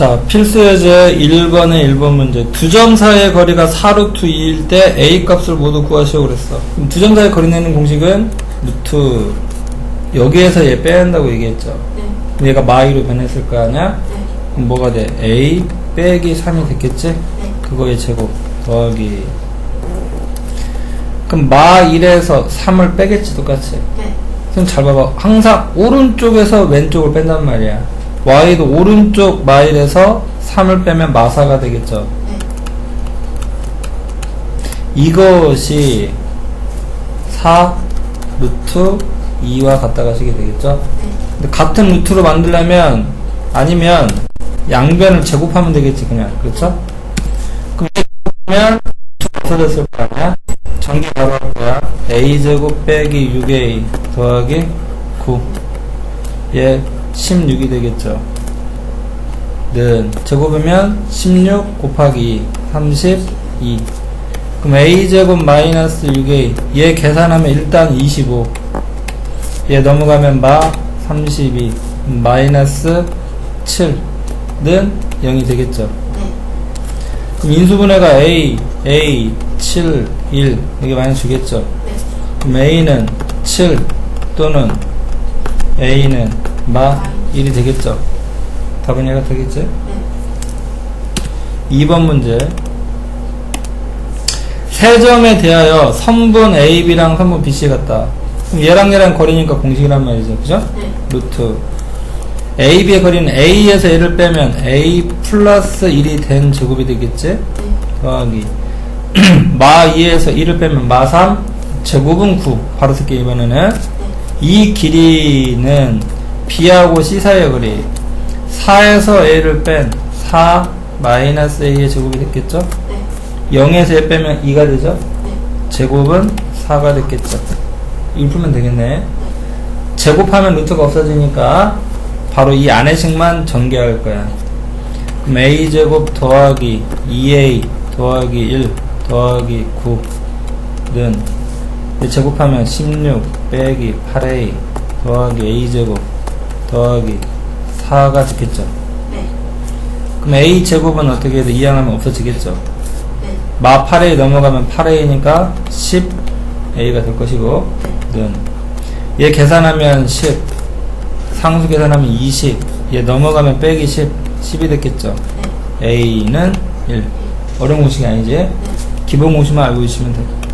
자, 필수예제 1번의 1번 문제. 두 점 사이의 거리가 4루트 2일 때 A 값을 모두 구하시오 그랬어. 그럼 두 점 사이의 거리 내는 공식은 루트 여기에서 얘 빼야 한다고 얘기했죠. 네. 얘가 마이로 변했을 거 아니야? 네. 그럼 뭐가 돼? A 빼기 3이 됐겠지? 네. 그거의 제곱 더하기 그럼 마 1에서 3을 빼겠지 똑같이 네. 그럼 잘 봐봐 항상 오른쪽에서 왼쪽을 뺀단 말이야 y도 오른쪽 마 1에서 3을 빼면 마사가 되겠죠 네. 이것이 4 루트 2와 같다 가시게 되겠죠 네. 근데 같은 루트로 만들려면 아니면 양변을 제곱하면 되겠지 그냥 그렇죠? 그러면 없어졌을 거 아니야? 전개 바로 할 거야 a 제곱 빼기 6a 더하기 9얘 16이 되겠죠. 는 제곱이면 16 곱하기 2 32 그럼 a 제곱 마이너스 6a 얘 계산하면 일단 25얘 넘어가면 마 32 마이너스 7는 0이 되겠죠. 네. 그럼 인수분해가 a a 7 1 여기 마이너스 주겠죠. 네. 그럼 a는 7 또는 a는 마 1이 되겠죠 답은 얘가 되겠지 네. 2번 문제 세 점에 대하여 선분 AB랑 선분 BC 같다. 그럼 얘랑 얘랑 거리니까 공식이란 말이죠. 그죠? 네. 루트. AB의 거리는 A에서 A를 빼면 A 플러스 1이 된 제곱이 되겠지? 네. 더하기. 마 2에서 1을 빼면 마 3, 제곱은 9. 바로 쓸게 이번에는. 네. 이 길이는 B하고 C 사이의 거리. 4에서 A를 뺀 4 마이너스 A의 제곱이 됐겠죠? 네. 0에서 1 빼면 2가 되죠? 네. 제곱은 4가 됐겠죠? 이거 풀면 되겠네. 제곱하면 루트가 없어지니까 바로 이 안에식만 전개할 거야. 그럼 a제곱 더하기 2a 더하기 1 더하기 9는 제곱하면 16 빼기 8a 더하기 a제곱 더하기 4가 됐겠죠? 네. 그럼 a제곱은 어떻게 돼? 이항하면 없어지겠죠? 네. 마 8a 넘어가면 8a니까 10a가 될 것이고 는. 얘 계산하면 10 상수 계산하면 20 얘 넘어가면 빼기 10 10이 됐겠죠 네. a는 1 어려운 공식이 아니지 네. 기본 공식만 알고 있으면 돼